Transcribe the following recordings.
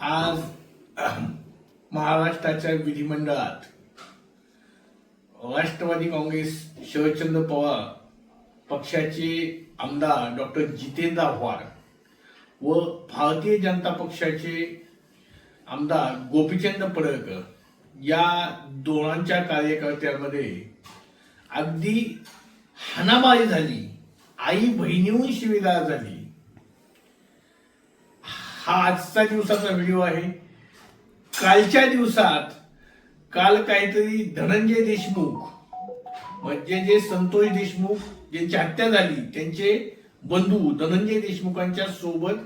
आज महाराष्ट्राच्या विधिमंडळात राष्ट्रवादी काँग्रेस शरदचंद्र पवार पक्षाचे आमदार डॉक्टर जितेंद्र आव्हाड व भारतीय जनता पक्षाचे आमदार गोपीचंद पडळकर या दोघांच्या कार्यकर्त्यांमध्ये अगदी हाणामारी झाली. आई बहिणीहून शिवीगाळ झाली. हा आजचा दिवसाचा व्हिडिओ आहे. कालच्या दिवसात काल काहीतरी धनंजय देशमुख म्हणजे जे संतोष देशमुख ज्यांची हत्या झाली त्यांचे बंधू धनंजय देशमुखांच्या सोबत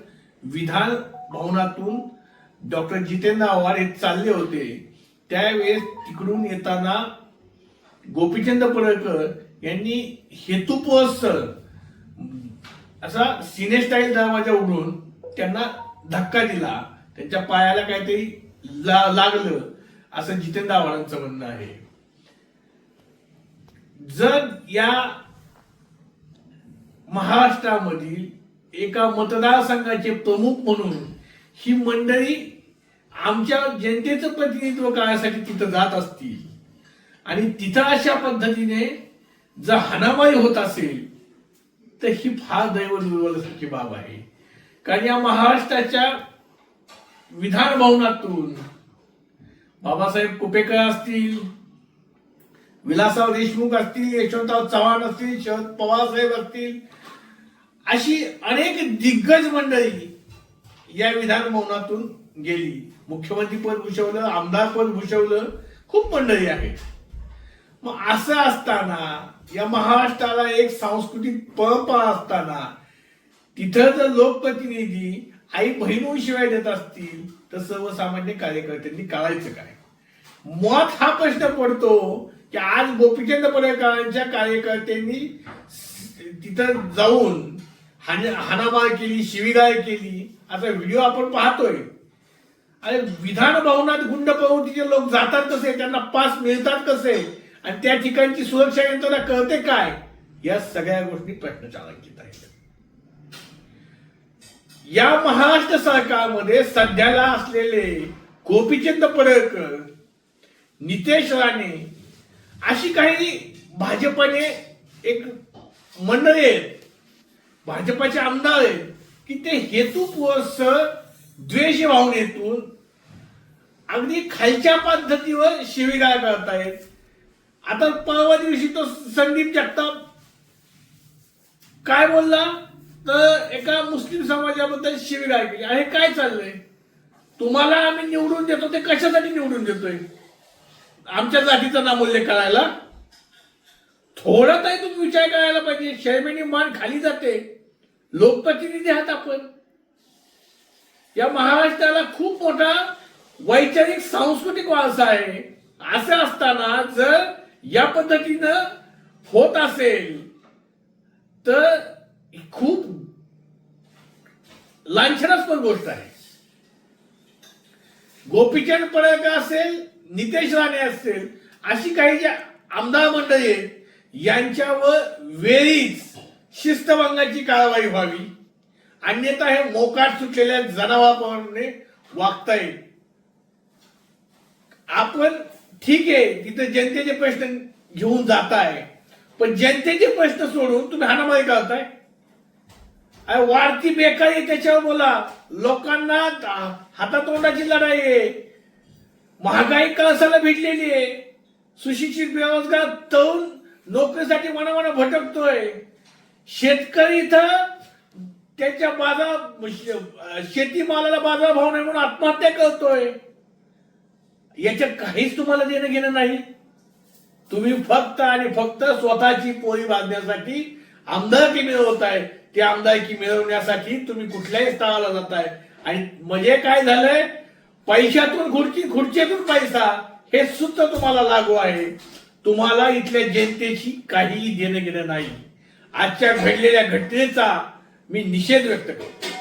विधान भवनातून डॉक्टर जितेंद्र आव्हाड हे चालले होते. त्यावेळेस तिकडून येताना गोपीचंद पडळकर यांनी हेतुपुरस्सर असा सिनेस्टाईल दरवाजा उघडून त्यांना धक्का दिला त्यांच्या पायाला काहीतरी ला- लागलं असं जितेंद्र आव्हाडांचं म्हणणं आहे. जर या महाराष्ट्रामधील एका मतदारसंघाचे प्रमुख म्हणून ही मंडळी आमच्या जनतेचं प्रतिनिधित्व करण्यासाठी तिथं जात असतील आणि तिथं अशा पद्धतीने जर हाणामारी होत असेल तर ही फार दैव दुर्वलासारखी बाब आहे. कारण या महाराष्ट्राच्या विधान भवनातून बाबासाहेब कुपेकर असतील विलासराव देशमुख असतील यशवंतराव चव्हाण असतील शरद पवार साहेब असतील अशी अनेक दिग्गज मंडळी या विधान भवनातून गेली. मुख्यमंत्री पद भूषवलं आमदार पद भूषवलं खूप मंडळी आहेत. मग असं असताना या महाराष्ट्राला एक सांस्कृतिक परंपरा असताना तिथं जर लोकप्रतिनिधी आई बहिणू शिवाय देत असतील तर सर्वसामान्य कार्यकर्त्यांनी करायचं काय? मत हा प्रश्न पडतो की आज गोपीचंद पडळकरांच्या कार्यकर्त्यांनी तिथं जाऊन हाण- हाणामार केली शिवीगाळ केली. असा व्हिडिओ आपण पाहतोय. अरे विधान भवनात गुंड प्रवृत्तीचे लोक जातात कसे? त्यांना पास मिळतात कसे? आणि त्या ठिकाणची सुरक्षा यंत्रणा कळते काय? या सगळ्या गोष्टी प्रश्नचालकित आहेत. या महाराष्ट्र सरकारमध्ये सध्याला असलेले गोपीचंद पडळकर नितेश राणे अशी काही भाजपाने एक मंडळी आहेत भाजपाचे आमदार आहेत की ते हेतुपुरस्सर द्वेष भावनेतून अगदी खालच्या पद्धतीवर शिवीगाळ करतायत. आता परवा दिवशी तो संदीप जगताप काय बोलला? तर एका मुस्लिम समाजाबद्दल शिवीगाळ केली आणि काय चाललंय? तुम्हाला आम्ही निवडून देतो ते कशासाठी निवडून देतोय? आमच्या जातीचा नामूल्य करायला थोडं तरी तुम्ही विचार करायला पाहिजे. शर्मेनी मान खाली जाते. लोकप्रतिनिधी आहात आपण. या महाराष्ट्राला खूप मोठा वैचारिक सांस्कृतिक वारसा आहे. असं असताना जर या पद्धतीनं होत असेल तर खूप लांछनास्पद गोष्ट आहे. गोपीचंद पडळकर असेल नितेश राणे असेल अशी काही जी आमदार मंडळी आहेत यांच्यावर वेळीच शिस्तभंगाची कारवाई व्हावी. अन्यथा हे मोकाट सुटलेल्या जनावरांप्रमाणे येईल आपण ठीक आहे तिथे जनतेचे प्रश्न घेऊन जाताय. पण जनतेचे प्रश्न सोडून तुम्ही हाणामारी करताय. वाढती बेकारी त्याच्यावर बोला. लोकांना हातातोंडाची लढाई आहे. महागाई कळसाला भेटलेली आहे. सुशिक्षित बेरोजगार तरुण नोकरीसाठी मनामना भटकतोय. शेतकरी इथं त्याच्या बाजार शेतीमालाला बाजार भाव नाही म्हणून आत्महत्या करतोय. याच्यात काहीच तुम्हाला देणं घेणं नाही. तुम्ही फक्त आणि फक्त स्वतःची पोळी बांधण्यासाठी आमदारकी आहे. ती आमदारकी मिळवण्यासाठी तुम्ही कुठल्याही स्थळाला जाताय. आणि म्हणजे काय झालंय? पैशातून खुर्ची खुर्चीतून पैसा हे सुद्धा तुम्हाला लागू आहे. तुम्हाला इथल्या जनतेशी काहीही देणं घेणं नाही. आजच्या घडलेल्या घटनेचा मी निषेध व्यक्त करतो.